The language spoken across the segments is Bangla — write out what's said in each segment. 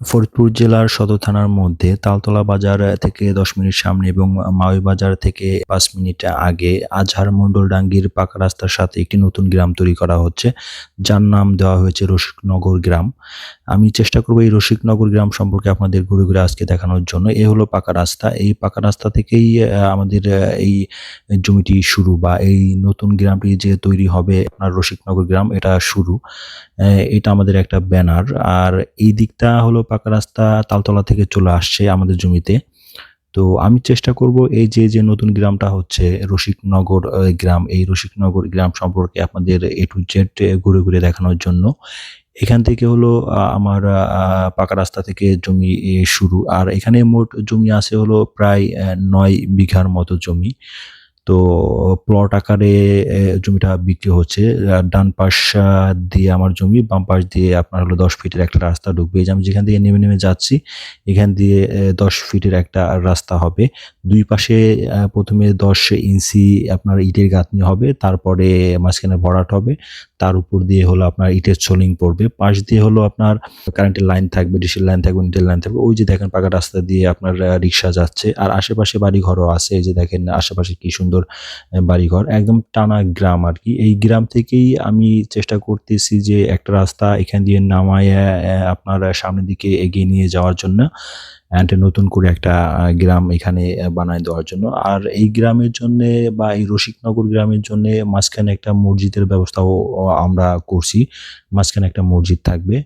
ফরিদপুর জেলার সদর থানার মধ্যে তালতলা বাজার থেকে দশ মিনিট সামনে এবং মাওই বাজার থেকে পাঁচ মিনিট আগে আজহার মণ্ডলডাঙ্গির পাকা রাস্তার সাথে একটি নতুন গ্রাম তৈরি করা হচ্ছে, যার নাম দেওয়া হয়েছে রসিকনগর গ্রাম। আমি চেষ্টা করব এই রসিকনগর গ্রাম সম্পর্কে আপনাদের ঘুরে ঘুরে আজকে দেখানোর জন্য। এ হলো পাকা রাস্তা। এই পাকা রাস্তা থেকেই আমাদের এই জমিটি শুরু বা এই নতুন গ্রামটি যে তৈরি হবে আপনার রসিকনগর গ্রাম, এটা শুরু। এটা আমাদের একটা ব্যানার। আর এই দিকটা হলো পাকা রাস্তা তালতলা থেকে চলে আসছে আমাদের জমিতে। তো আমি চেষ্টা করব এই যে যে নতুন গ্রামটা হচ্ছে রসিকনগর গ্রাম, এই রসিকনগর গ্রাম সম্পর্কে আপনাদের এ টু জেড ঘুরে ঘুরে দেখানোর জন্য। এখান থেকে হলো আমার পাকা রাস্তা থেকে জমি শুরু। আর এখানে মোট জমি আছে হলো প্রায় নয় বিঘার মতো জমি। তো প্লট আকারে জমিটা বিক্রি হচ্ছে। ডান পাশ দিয়ে আমার জমি, বাম পাশ দিয়ে আপনার হলো দশ ফিটের একটা রাস্তা ঢুকবে। এই যে আমি যেখান দিয়ে নেমে নেমে যাচ্ছি, এখান দিয়ে দশ ফিটের একটা রাস্তা হবে। দুই পাশে প্রথমে দশ ইঞ্চি আপনার ইটের গাঁথনি হবে, তারপরে মাঝখানে ভরাট হবে। তার উপর দিয়ে হলো আপনার ইটের সোলিং পড়বে। পাশ দিয়ে হলো আপনার কারেন্টের লাইন থাকবে ডিসেল লাইন থাকবে নিটের লাইন থাকবে। ওই যে দেখেন পাকা রাস্তা দিয়ে আপনার রিক্সা যাচ্ছে। আর আশেপাশে বাড়ি ঘরও আছে। এই যে দেখেন আশেপাশে কি সুন্দর আহ, বাড়িঘর। একদম টানা গ্রাম আর কি। এই গ্রাম থেকেই আমি চেষ্টা করতেছি যে একটা রাস্তা এখান দিয়ে নামায় আপনার সামনের দিকে এগিয়ে নিয়ে যাওয়ার জন্য অ্যান্ড নতুন করে একটা গ্রাম এখানে বানায় দেওয়ার জন্য। আর এই গ্রামের জন্য বা এই রসিকনগর গ্রামের জন্য মাঝখানে একটা মসজিদের ব্যবস্থাও আমরা করছি। মাঝখানে একটা মসজিদ থাকবে।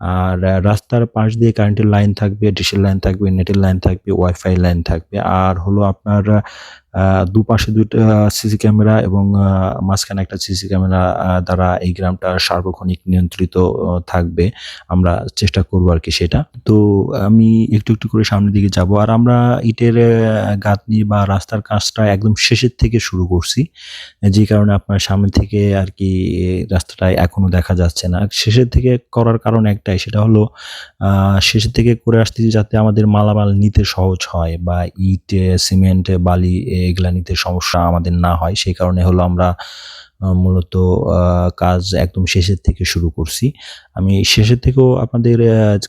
আর রাস্তার পাশ দিয়ে কারেন্টের লাইন থাকবে ডিশের লাইন থাকবে নেটের লাইন থাকবে ওয়াইফাই লাইন থাকবে। আর হলো আপনার দুপাশে দুটো সিসি ক্যামেরা এবং মাঝখানে একটা সিসি ক্যামেরা দ্বারা এই গ্রামটা সার্বক্ষণিক নিয়ন্ত্রিত থাকবে। আমরা চেষ্টা করব আর কি সেটা। তো আমি একটু একটু করে সামনের দিকে যাব। আর আমরা ইটের গাঁথনি বা রাস্তার কাজটা একদম শেষের থেকে শুরু করছি। যে কারণে আপনার সামনে থেকে আর কি রাস্তাটা এখনও দেখা যাচ্ছে না। শেষের থেকে করার কারণ একটাই, সেটা হলো শেষের থেকে করে আসতেছি যাতে আমাদের মালামাল নিতে সহজ হয় বা ইট, সিমেন্ট, বালি এগুলা নিতে সমস্যা আমাদের না হয়। সেই কারণে হলো আমরা মূলত কাজ একদম শেষের থেকে শুরু করছি। আমি শেষের থেকেও আপনাদের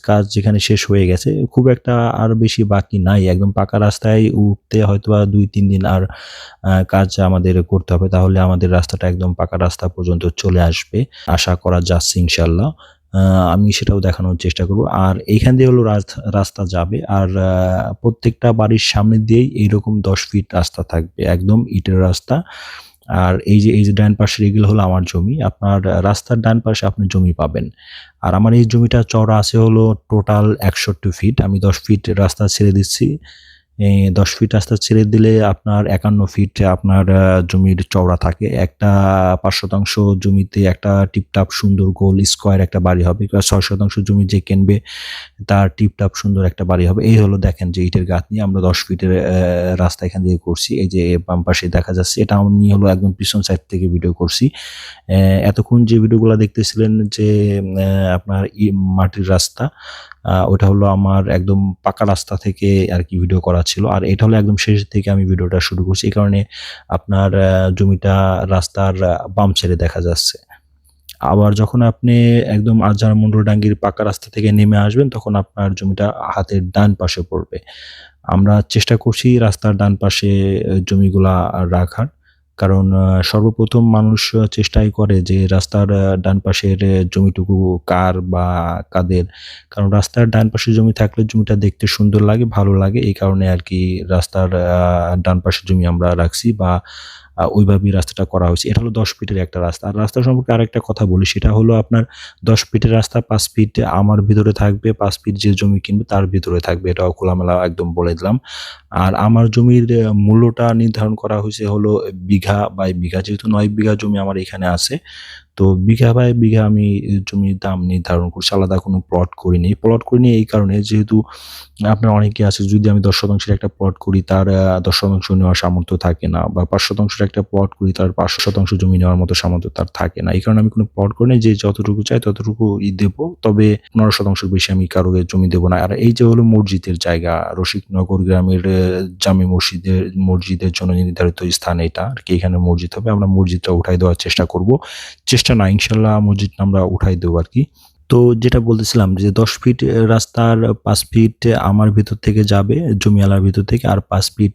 কাজ যেখানে শেষ হয়ে গেছে, খুব একটা আর বেশি বাকি নাই। একদম পাকা রাস্তায় উঠতে হয়তো বা দুই, তিন দিন আর কাজ আমাদের করতে হবে। তাহলে আমাদের রাস্তাটা একদম পাকা রাস্তা পর্যন্ত চলে আসবে। আশা করা যাচ্ছে ইনশাল্লাহ আমি সেটাও দেখানোর চেষ্টা করব। আর এইখান দিয়ে হলো রাস্তা- যাবে। আর প্রত্যেকটা বাড়ির সামনে দিয়েই এইরকম দশ ফিট রাস্তা থাকবে। একদম ইটের রাস্তা। আর এই যে এই যে ডান পাশের এগুলো হলো আমার জমি। আপনার রাস্তার ডান পাশে আপনি জমি পাবেন। আর আমার এই জমিটা চওড়া আছে হলো টোটাল একষট্টি ফিট আমি দশ ফিট রাস্তা ছেড়ে দিচ্ছি। দশ ফিট রাস্তা ছেড়ে দিলে আপনার একান্ন ফিট আপনার জমির চওড়া থাকে। একটা পাঁচ শতাংশ জমিতে একটা টিপটাপ সুন্দর গোল স্কোয়ার একটা বাড়ি হবে। ছয় শতাংশ জমি যে কিনবে, তার টিপটাপ সুন্দর একটা বাড়ি হবে। এই হলো দেখেন যে ইটের গাঁথনি। আমরা দশ ফিটের রাস্তা এখান দিয়ে করছি। এই যে বাম পাশে দেখা যাচ্ছে, এটা আমি হলো একদম পিছন সাইড থেকে ভিডিও করছি। এতক্ষণ যে ভিডিওগুলো দেখতেছিলেন যে আপনার মাটির রাস্তা ওটা হলো আমার একদম পাকা রাস্তা থেকে আর কি ভিডিও করা ছিল। আর এটা হলো একদম শেষ থেকে আমি ভিডিওটা শুরু করছি। এই কারণে আপনার জমিটা রাস্তার বাম ছেড়ে দেখা যাচ্ছে। আবার যখন আপনি একদম আজহার মন্ডলডাঙ্গির পাকা রাস্তা থেকে নেমে আসবেন, তখন আপনার জমিটা হাতের ডান পাশে পড়বে। আমরা চেষ্টা করছি রাস্তার ডান পাশে জমিগুলা রাখার। কারণ সর্বপ্রথম মানুষ চেষ্টাই করে যে রাস্তার ডান পাশের জমিটুকু কার বা কাদের। কারণ রাস্তার ডান পাশে জমি থাকলে জমিটা দেখতে সুন্দর লাগে, ভালো লাগে। এই কারণে আর কি রাস্তার ডান পাশে জমি আমরা রাখছি বা ওইভাবেই রাস্তাটা করা হয়েছে। এটা হলো দশ ফিটের একটা রাস্তা। আর রাস্তা সম্পর্কে আরেকটা কথা বলি, সেটা হলো আপনার দশ ফিটের রাস্তা, পাঁচ ফিট আমার ভিতরে থাকবে, পাঁচ ফিট যে জমি কিনবে তার ভিতরে থাকবে। এটাও খোলামেলা একদম বলে দিলাম। আর আমার জমির মূল্যটা নির্ধারণ করা হয়েছে হলো বিঘা বাই বিঘা, যেহেতু নয় বিঘা জমি আমার এখানে আছে তো বিঘা বাই বিঘা আমি জমির দাম নির্ধারণ করছি আলাদা কোনো প্লট করিনি। প্লট করিনি এই কারণে যেহেতু আপনার অনেকে আছে, যদি আমি দশ শতাংশের একটা প্লট করি, তার দশ শতাংশ নেওয়ার সামর্থ্য থাকে না, বা পাঁচ শতাংশের একটা প্লট করি, তার পাঁচশো শতাংশ জমি নেওয়ার মতো সামর্থ্য তার থাকে না। এই কারণে আমি কোনো প্লট করি না যে যতটুকু চাই ততটুকু ই দেবো, তবে পনেরো শতাংশের বেশি আমি কারও জমি দেবো না। আর এই যে হলো মসজিদের জায়গা, রসিকনগর গ্রামের জামে মসজিদের মসজিদের জন্য নির্ধারিত স্থান এটা, আর কি এখানে মসজিদ হবে, আমরা মসজিদটা উঠাই দেওয়ার চেষ্টা করব। চেষ্টা না ইনশাল্লাহ মসজিদ আমরা উঠাই দেবো আর কি তো যেটা বলতেছিলাম যে ১০ ফিট রাস্তার পাঁচ ফিট আমার ভিতর থেকে যাবে জমিওয়ালার ভিতর থেকে আর পাঁচ ফিট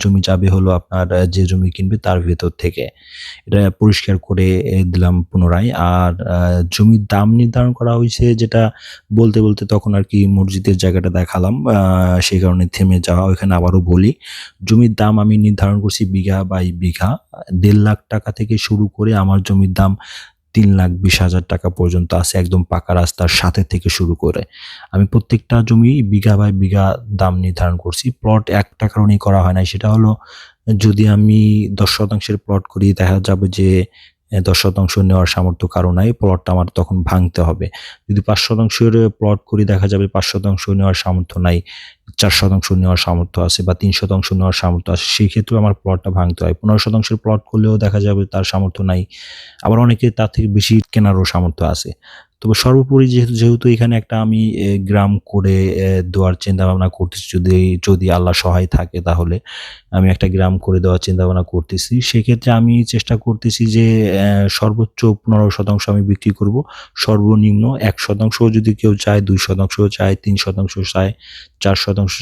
জমি যাবে হলো আপনার যে জমি কিনবে তার ভিতর থেকে। এটা পরিষ্কার করে দিলাম পুনরায়। আর জমির দাম নির্ধারণ করা হয়েছে যেটা বলতে, বলতে তখন আর কি মসজিদের জায়গাটা দেখালাম। সেই কারণে থেমে যাওয়া। ওইখানে আবারও বলি, জমির দাম আমি নির্ধারণ করছি বিঘা বাই বিঘা। দেড় লাখ টাকা থেকে শুরু করে আমার জমির দাম ৩,২০,০০০ টাকা পর্যন্ত আছে একদম পাকা রাস্তার সাথে থেকে শুরু করে। আমি প্রত্যেকটা জমি বিঘা বাই বিঘা দাম নির্ধারণ করছি। প্লট একটা কারণেই করা হয় না সেটা হলো যদি আমি ১০ শতাংশের প্লট করি দেখা যাবে যে ১০ শতাংশ নেওয়ার সামর্থ্য কারও নাই। প্লটটা আমার তখন ভাঙতে হবে। যদি পাঁচ শতাংশের প্লট করি, দেখা যাবে পাঁচ শতাংশ নেওয়ার সামর্থ্য নাই। চার শতাংশ নেওয়ার সামর্থ্য আছে বা তিন শতাংশ নেওয়ার সামর্থ্য আছে। সেই ক্ষেত্রে আমার প্লটটা ভাঙতে হয়। ১৫ শতাংশের প্লট করলেও দেখা যাবে তার সামর্থ্য নাই। আবার অনেকে তার থেকে বেশি কেনারও সামর্থ্য আছে। তবে সর্বোপরি যেহেতু যেহেতু এখানে একটা আমি গ্রাম করে দেওয়ার চিন্তাভাবনা করতেছি যদি যদি আল্লাহ সহায় থাকে তাহলে আমি একটা গ্রাম করে দেওয়ার চিন্তাভাবনা করতেছি। সেক্ষেত্রে আমি চেষ্টা করতেছি যে সর্বোচ্চ ১৫ শতাংশ আমি বিক্রি করব। সর্বনিম্ন এক শতাংশ যদি কেউ চায়, দুই শতাংশও চায়, তিন শতাংশ চায়, চার শতাংশ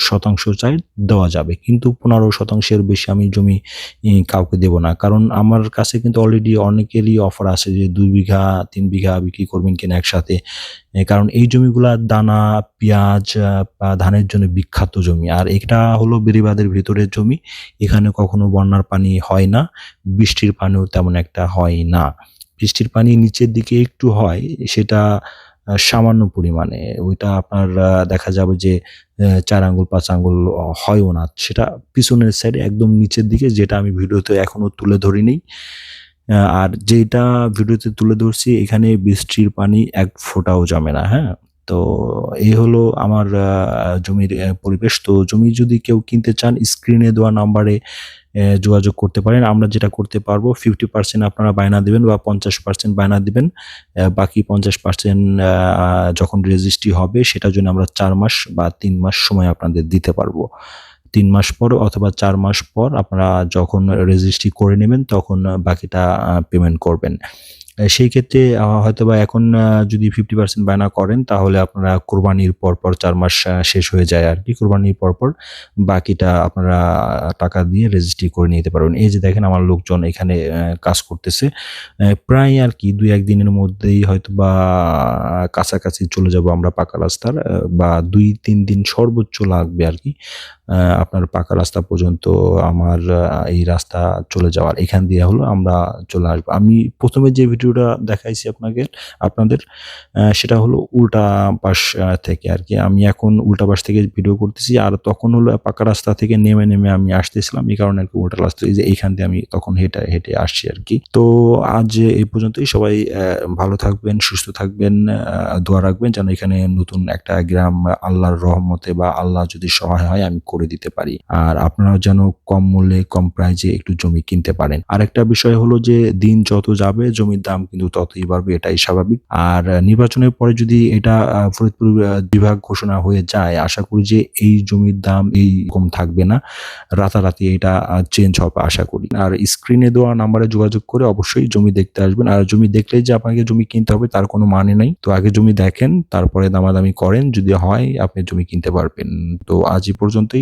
শতাংশ চায় দেওয়া যাবে। কিন্তু ১৫ শতাংশের বেশি আমি জমি কাউকে দেব না। কারণ আমার কাছে কিন্তু অলরেডি অনেকেরই অফার আছে যে দুই বিঘা, তিন বিঘা বিক্রি করবেন কিনা একসাথে। কারণ এই জমিগুলা দানা, পেঁয়াজ ধানের জন্য বিখ্যাত জমি। আর এটা হলো বেড়িবাঁধের ভেতরের জমি। এখানে কখনো বন্যার পানি হয় না। বৃষ্টির পানিও তেমন একটা হয় না। বৃষ্টির পানি নিচের দিকে একটু হয় সেটা সামান্য পরিমাণে। ওইটা আপনার দেখা যাবে যে চার ৪ আঙ্গুল ৫ আঙ্গুল হয়ও না। সেটা পিছনের সাইডে একদম নিচের দিকে যেটা আমি ভিডিওতে এখনও তুলে ধরিনি। আর যেটা ভিডিওতে তুলে ধরছি এখানে বৃষ্টির পানি এক ফোঁটাও জমে না, হ্যাঁ? তো এই হলো আমার জমির পরিবেশ। তো জমি যদি কেউ কিনতে চান স্ক্রিনে দেওয়া নাম্বারে যোগাযোগ করতে পারেন। আমরা যেটা করতে পারব 50% আপনারা বায়না দিবেন বা ৫০% বায়না দেবেন বাকি ৫০% আ যখন রেজিস্ট্রি হবে সেটার জন্য আমরা চার মাস বা তিন মাস সময় আপনাদের দিতে পারব। ৩ মাস পর অথবা ৪ মাস পর আপনারা যখন রেজিস্ট্রি করে নিবেন তখন বাকিটা পেমেন্ট করবেন। সেই ক্ষেত্রে হয়তো বা এখন যদি 50% বায়না করেন তাহলে আপনারা কোরবানির পর, পর ৪ মাস শেষ হয়ে যায় আর কি কোরবানির পর, পর বাকিটা আপনারা টাকা দিয়ে রেজিস্ট্রি করে নিতে পারবেন। এই যে দেখেন আমার লোকজন এখানে কাজ করতেছে। প্রায় আরকি ২-১ দিনের মধ্যেই হয়তো বা কাছাকাছি চলে যাব আমরা পাকা রাস্তার বা ২-৩ দিন সর্বোচ্চ লাগবে আরকি। আ আপনার পাকা রাস্তা পর্যন্ত আমার এই রাস্তা চলে যাওয়ার। এখান দিয়ে হলো আমরা চলে আসব। আমি প্রথমে যে ভিডিওটা দেখাইছি আপনাকে আপনাদের সেটা হলো উল্টা পাশ থেকে আর কি আমি এখন উল্টা পাশ থেকে ভিডিও করতেছি। আর তখন হলো পাকা রাস্তা থেকে নেমে, নেমে আমি আসতেছিলাম। এই কারণে আরকি উল্টা রাস্তা এই যে এইখান দিয়ে আমি তখন হেঁটে, হেঁটে আসছি আর কি তো আজ এই পর্যন্তই। সবাই ভালো থাকবেন, সুস্থ থাকবেন, দোয়া রাখবেন যেন এখানে নতুন একটা গ্রাম আল্লাহর রহমতে বা আল্লাহ যদি সহায় হয় আমি করে দিতে পারি। আর আপনারাও যেন কম মূল্যে, কম প্রাইজে একটু জমি কিনতে পারেন। আরেকটা বিষয় হলো যে, দিন যত যাবে, জমির দাম কিন্তু ততই বাড়বে, এটাই স্বাভাবিক। আর নির্বাচনের পরে যদি এটা ফরিদপুর বিভাগ ঘোষণা হয়ে যায়, আশা করি যে এই জমির দাম এইরকম থাকবে না। রাতারাতি এটা চেঞ্জ হবে, আশা করি। আর স্ক্রিনে দেওয়া নাম্বারে যোগাযোগ করে অবশ্যই জমি দেখতে আসবেন। আর জমি দেখলেই যে আপনাকে জমি কিনতে হবে, তার কোনো মানে নাই। তো আগে জমি দেখেন, তারপরে দামাদামি করেন। যদি হয়, আপনি জমি কিনতে পারবেন। তো আজ এই পর্যন্তই।